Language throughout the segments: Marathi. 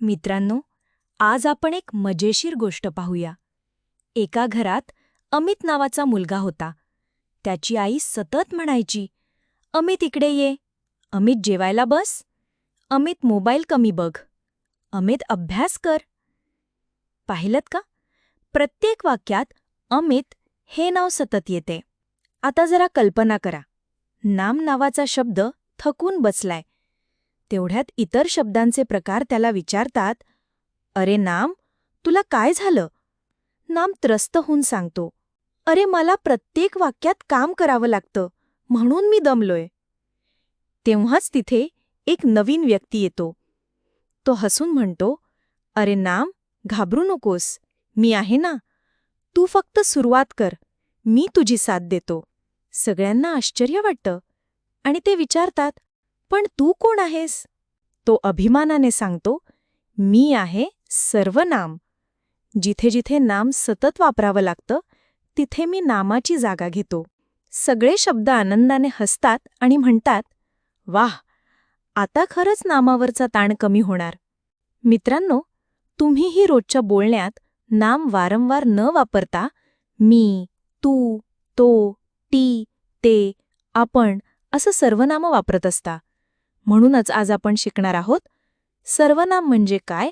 मित्रांनो आज आपण एक मजेशीर गोष्ट पाहूया. एका घरात अमित नावाचा मुलगा होता. त्याची आई सतत म्हणायची अमित इकडे ये. अमित जेवायला बस. अमित मोबाईल कमी बघ. अमित अभ्यास कर. पाहिलत का? प्रत्येक वाक्यात अमित हे नाव सतत येते. आता जरा कल्पना करा. नाम नावाचा शब्द थकून बसलाय. तेवढ्यात इतर शब्दांचे प्रकार त्याला विचारतात अरे नाम तुला काय झालं? नाम त्रस्त होऊन सांगतो अरे मला प्रत्येक वाक्यात काम करावं लागतं म्हणून मी दमलोय. तेव्हाच तिथे एक नवीन व्यक्ती येतो. तो हसून म्हणतो अरे नाम घाबरू नकोस मी आहे ना. तू फक्त सुरुवात कर मी तुझी साथ देतो. सगळ्यांना आश्चर्य वाटतं आणि ते विचारतात पण तू कोण आहेस? तो अभिमानाने सांगतो मी आहे सर्वनाम. जिथे जिथे नाम सतत वापरावं लागतं तिथे मी नामाची जागा घेतो. सगळे शब्द आनंदाने हसतात आणि म्हणतात वाह आता खरंच नामावरचा ताण कमी होणार. मित्रांनो तुम्हीही रोजच्या बोलण्यात नाम वारंवार न वापरता मी तू तो टी ते आपण असं सर्वनामं वापरत असता. म्हणूनच आज आपण शिकणार आहोत सर्वनाम म्हणजे काय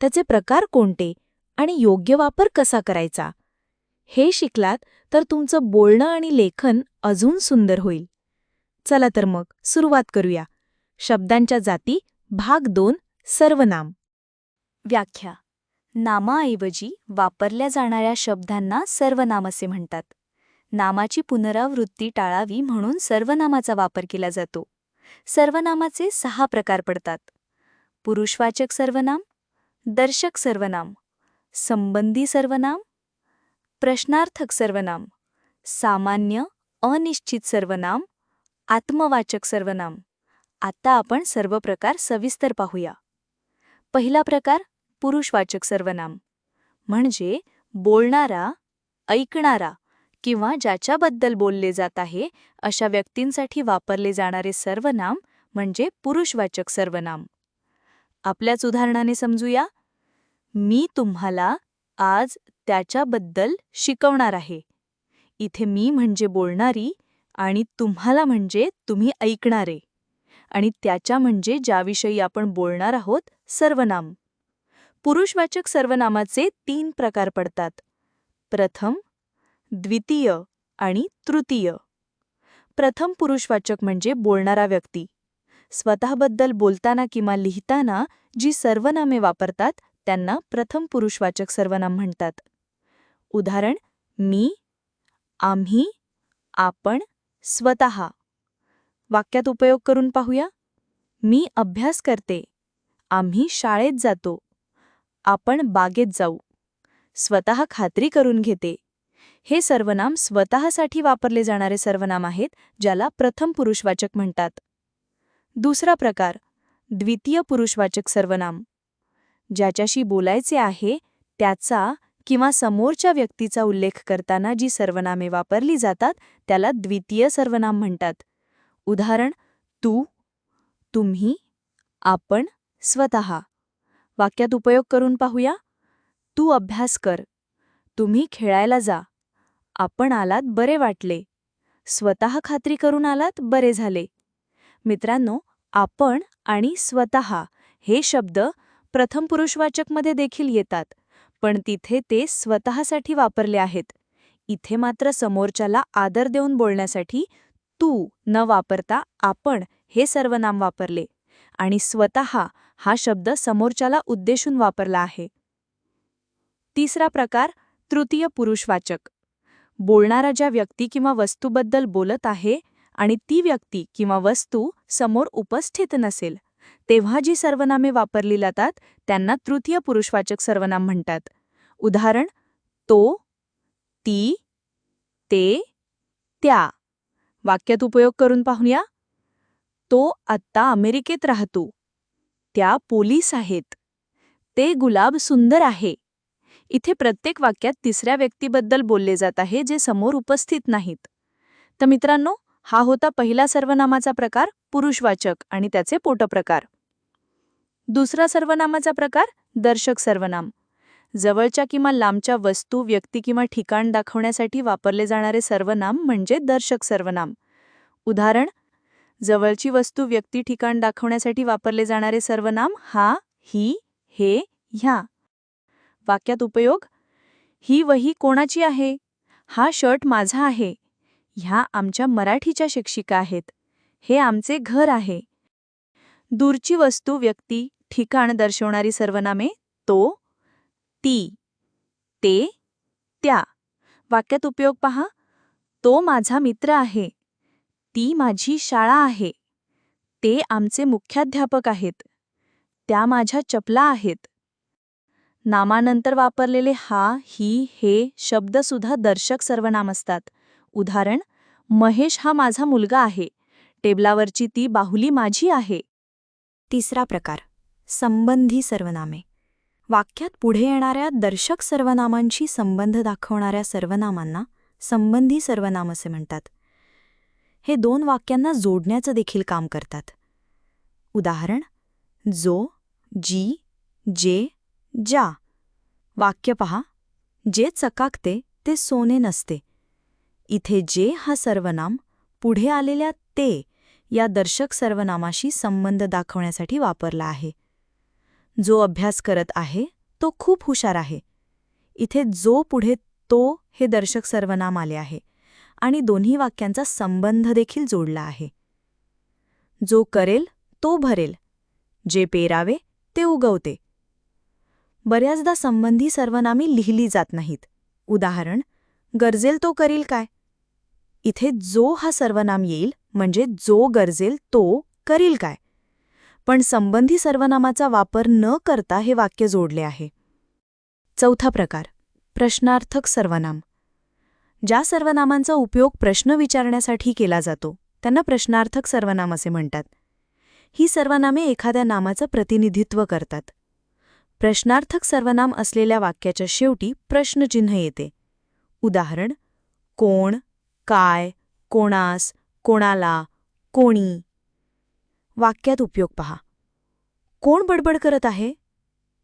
त्याचे प्रकार कोणते आणि योग्य वापर कसा करायचा? हे शिकलात तर तुमचं बोलणं आणि लेखन अजून सुंदर होईल. चला तर मग सुरुवात करूया. शब्दांच्या जाती भाग दोन सर्वनाम. व्याख्या. नामाऐवजी वापरल्या जाणाऱ्या शब्दांना सर्वनाम असे म्हणतात. नामाची पुनरावृत्ती टाळावी म्हणून सर्वनामाचा वापर केला जातो. सर्वनामाचे सहा प्रकार पडतात. पुरुषवाचक सर्वनाम दर्शक सर्वनाम संबंधी सर्वनाम प्रश्नार्थक सर्वनाम सामान्य अनिश्चित सर्वनाम आत्मवाचक सर्वनाम. आता आपण सर्व प्रकार सविस्तर पाहूया. पहिला प्रकार पुरुषवाचक सर्वनाम. म्हणजे बोलणारा ऐकणारा किंवा ज्याच्याबद्दल बोलले जात आहे अशा व्यक्तींसाठी वापरले जाणारे सर्वनाम म्हणजे पुरुषवाचक सर्वनाम आपल्याच उदाहरणाने समजूया. मी तुम्हाला आज त्याच्याबद्दल शिकवणार आहे. इथे मी म्हणजे बोलणारी आणि तुम्हाला म्हणजे तुम्ही ऐकणारे. आणि त्याच्या म्हणजे ज्याविषयी आपण बोलणार आहोत सर्वनाम पुरुषवाचक सर्वनामाचे तीन प्रकार पडतात. प्रथम द्वितीय आणि तृतीय. प्रथम पुरुषवाचक म्हणजे बोलणारा व्यक्ती. स्वतःबद्दल बोलताना किंवा लिहिताना जी सर्वनामे वापरतात त्यांना प्रथम पुरुषवाचक सर्वनाम म्हणतात. उदाहरण मी आम्ही आपण स्वतः. वाक्यात उपयोग करून पाहूया. मी अभ्यास करते. आम्ही शाळेत जातो. आपण बागेत जाऊ. स्वतः खात्री करून घेते. हे सर्वनाम स्वतःसाठी वापरले जाणारे सर्वनाम आहेत ज्याला प्रथम पुरुषवाचक म्हणतात. दुसरा प्रकार द्वितीय पुरुषवाचक सर्वनाम. ज्याच्याशी बोलायचे आहे त्याचा किंवा समोरच्या व्यक्तीचा उल्लेख करताना जी सर्वनामे वापरली जातात त्याला द्वितीय सर्वनाम म्हणतात. उदाहरण तू तुम्ही आपण स्वतः. वाक्यात उपयोग करून पाहूया. तू अभ्यास कर. तुम्ही खेळायला जा. आपण आलात बरे वाटले. स्वतः खात्री करून आलात बरे झाले. मित्रांनो आपण आणि स्वतः हे शब्द प्रथम पुरुषवाचकमध्ये देखील येतात पण तिथे ते स्वतःसाठी वापरले आहेत. इथे मात्र समोरच्याला आदर देऊन बोलण्यासाठी तू न वापरता आपण हे सर्वनाम वापरले आणि स्वतः हा शब्द समोरच्याला उद्देशून वापरला आहे. तिसरा प्रकार तृतीय पुरुषवाचक. बोलणारा ज्या व्यक्ती किंवा वस्तूबद्दल बोलत आहे आणि ती व्यक्ती किंवा वस्तू समोर उपस्थित नसेल तेव्हा जी सर्वनामे वापरली जातात त्यांना तृतीय पुरुषवाचक सर्वनाम म्हणतात. उदाहरण तो ती ते त्या. वाक्यात उपयोग करून पाहूया. तो आत्ता अमेरिकेत राहतो. त्या पोलीस आहेत. ते गुलाब सुंदर आहे. इथे प्रत्येक वाक्यात तिसऱ्या व्यक्तीबद्दल बोलले जात आहे जे समोर उपस्थित नाहीत. तर मित्रांनो हा होता पहिला सर्वनामाचा प्रकार पुरुषवाचक आणि त्याचे पोटप्रकार. दुसरा सर्वनामाचा प्रकार दर्शक सर्वनाम. जवळच्या किंवा लांबच्या वस्तू व्यक्ती किंवा ठिकाण दाखवण्यासाठी वापरले जाणारे सर्वनाम म्हणजे दर्शक सर्वनाम. उदाहरण जवळची वस्तू व्यक्ती ठिकाण दाखवण्यासाठी वापरले जाणारे सर्वनाम हा ही हे ह्या. वाक्यात उपयोग? ही वही कोणाची आहे? हा शर्ट माझा आहे. ह्या आमच्या मराठीच्या शिक्षिका आहेत. हे आमचे घर आहे. दूरची वस्तू व्यक्ती ठिकाण दर्शवणारी सर्वनामे तो ती ते त्या. वाक्यात उपयोग पहा. तो माझा मित्र आहे. ती माझी शाळा आहे. ते आमचे मुख्याध्यापक आहेत. त्या माझ्या चपला आहेत. नामानंतर वापरलेले हा ही हे शब्दसुद्धा दर्शक सर्वनाम असतात. उदाहरण महेश हा माझा मुलगा आहे. टेबलावरची ती बाहुली माझी आहे. तिसरा प्रकार संबंधी सर्वनामे. वाक्यात पुढे येणाऱ्या दर्शक सर्वनामांशी संबंध दाखवणाऱ्या सर्वनामांना संबंधी सर्वनाम असे म्हणतात. हे दोन वाक्यांना जोडण्याचं देखील काम करतात. उदाहरण जो जी जे ज्या वाक्य पहा. जे चकाकते ते सोने नसते. इथे जे हा सर्वनाम पुढे आलेल्या ते या दर्शक सर्वनामाशी संबंध दाखवण्यासाठी वापरला आहे. जो अभ्यास करत आहे तो खूप हुशार आहे. इथे जो पुढे तो हे दर्शक सर्वनाम आले आहे आणि दोन्ही वाक्यांचा संबंध देखील जोडला आहे. जो करेल तो भरेल. जे पेरावे ते उगवते. बऱ्याचदा संबंधी सर्वनामी लिहिली जात नाहीत. उदाहरण गरजेल तो करील काय? इथे जो हा सर्वनाम येईल म्हणजे जो गरजेल तो करील काय? पण संबंधी सर्वनामाचा वापर न करता हे वाक्य जोडले आहे. चौथा प्रकार प्रश्नार्थक सर्वनाम. ज्या सर्वनामांचा उपयोग प्रश्न विचारण्यासाठी केला जातो त्यांना प्रश्नार्थक सर्वनाम असे म्हणतात. ही सर्वनामे एखाद्या नामाचं प्रतिनिधित्व करतात. प्रश्नार्थक सर्वनाम असलेल्या वाक्याच्या शेवटी प्रश्नचिन्ह येते. उदाहरण कोण काय कोणास कोणाला कोणी. वाक्यात उपयोग पहा. कोण बडबड करत आहे?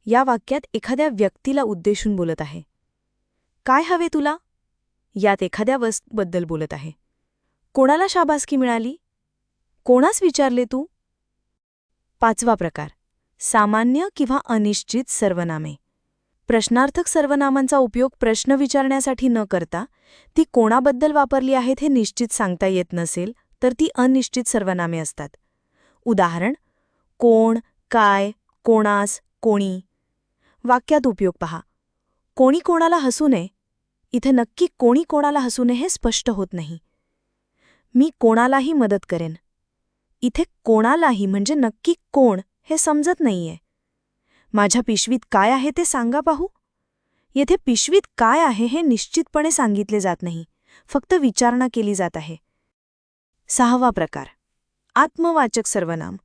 या वाक्यात एखाद्या व्यक्तीला उद्देशून बोलत आहे. काय हवे तुला? यात एखाद्या वस्तूबद्दल बोलत आहे. कोणाला शाबासकी मिळाली? कोणास विचारले तू? पाचवा प्रकार. सामान्य किंवा अनिश्चित सर्वनामे. प्रश्नार्थक सर्वनामांचा उपयोग प्रश्न विचारण्यासाठी न करता ती कोणाबद्दल वापरली आहेत हे निश्चित सांगता येत नसेल तर ती अनिश्चित सर्वनामे असतात. उदाहरण कोण काय कोणास कोणी. वाक्यात उपयोग पहा. कोणी कोणाला हसू नये. इथे नक्की कोणी कोणाला हसू नये हे स्पष्ट होत नाही. मी कोणालाही मदत करेन. इथे कोणालाही म्हणजे नक्की कोण हे समजत नाहीये. माझ्या पिशवीत काय आहे ते सांगा पाहू. येथे पिशवीत काय आहे हे निश्चितपणे सांगितले जात नाही. फक्त विचारणा केली जात आहे. सहावा प्रकार. आत्मवाचक सर्वनाम.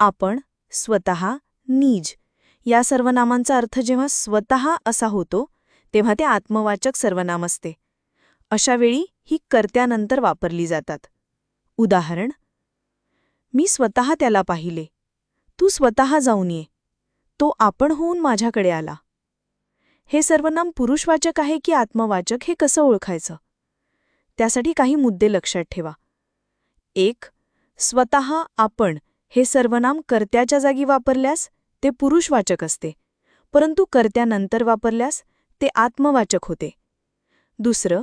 आपण स्वतः नीज. या सर्वनामांचा अर्थ जेव्हा स्वतः असा होतो तेव्हा ते आत्मवाचक सर्वनाम असते. अशावेळी ही कर्त्यानंतर वापरली जातात. उदाहरण. मी स्वतः त्याला पाहिले. तू स्वतः जाऊन ये. तो आपण होऊन माझ्याकडे आला. हे सर्वनाम पुरुषवाचक आहे की आत्मवाचक हे कसं ओळखायचं? त्यासाठी काही मुद्दे लक्षात ठेवा. एक स्वतः आपण हे सर्वनाम कर्त्याच्या जागी वापरल्यास ते पुरुषवाचक असते परंतु कर्त्यानंतर वापरल्यास ते आत्मवाचक होते. दुसरं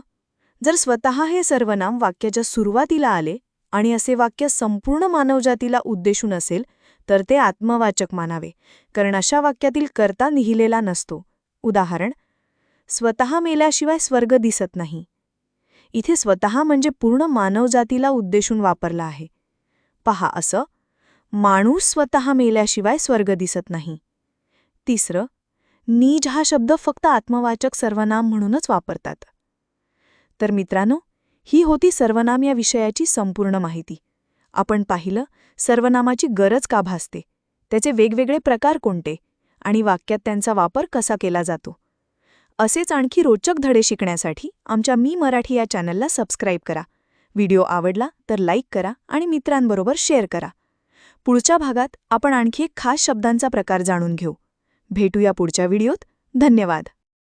जर स्वतः हे सर्वनाम वाक्याच्या सुरुवातीला आले आणि असे वाक्य संपूर्ण मानवजातीला उद्देशून असेल तर ते आत्मवाचक मानावे कारण अशा वाक्यातील करता निहिलेला नसतो. उदाहरण स्वतः मेल्याशिवाय स्वर्ग दिसत नाही. इथे स्वतः म्हणजे पूर्ण मानवजातीला उद्देशून वापरला आहे. पहा असं माणूस स्वतः मेल्याशिवाय स्वर्ग दिसत नाही. तिसरं नीज हा शब्द फक्त आत्मवाचक सर्वनाम म्हणूनच वापरतात. तर मित्रांनो ही होती सर्वनाम या विषयाची संपूर्ण माहिती. आपण पाहिलं सर्वनामाची गरज का भासते? त्याचे वेगवेगळे प्रकार कोणते? आणि वाक्यात त्यांचा वापर कसा केला जातो? असेच आणखी रोचक धडे शिकण्यासाठी आमच्या मी मराठी या चॅनलला सबस्क्राईब करा. व्हिडिओ आवडला तर लाईक करा आणि मित्रांबरोबर शेअर करा. पुढच्या भागात आपण आणखी एक खास शब्दांचा प्रकार जाणून घेऊ. भेटूया पुढच्या व्हिडिओत. धन्यवाद.